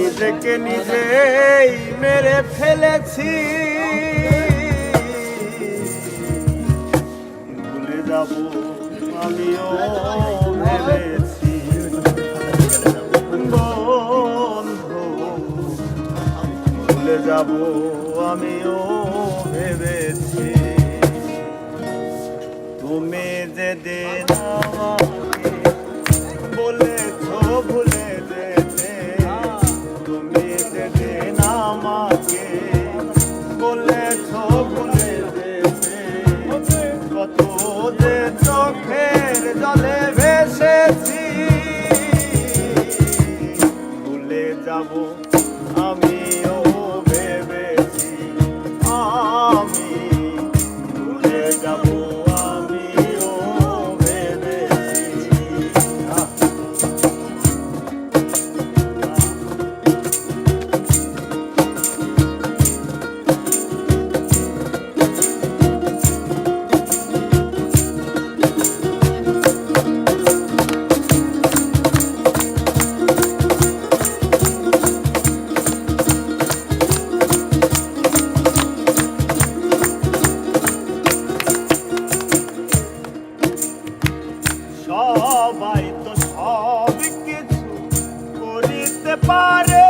নিজেকে নিজেই মেরে ফেলেছি। ভুলে যাব আমিও ভেবেছি। ভুলে যাব আমিও ভেবেছি। তুমি যেদিন আমাকে যাব। আমিও সবাই তো সব কিছু করিতে পারে।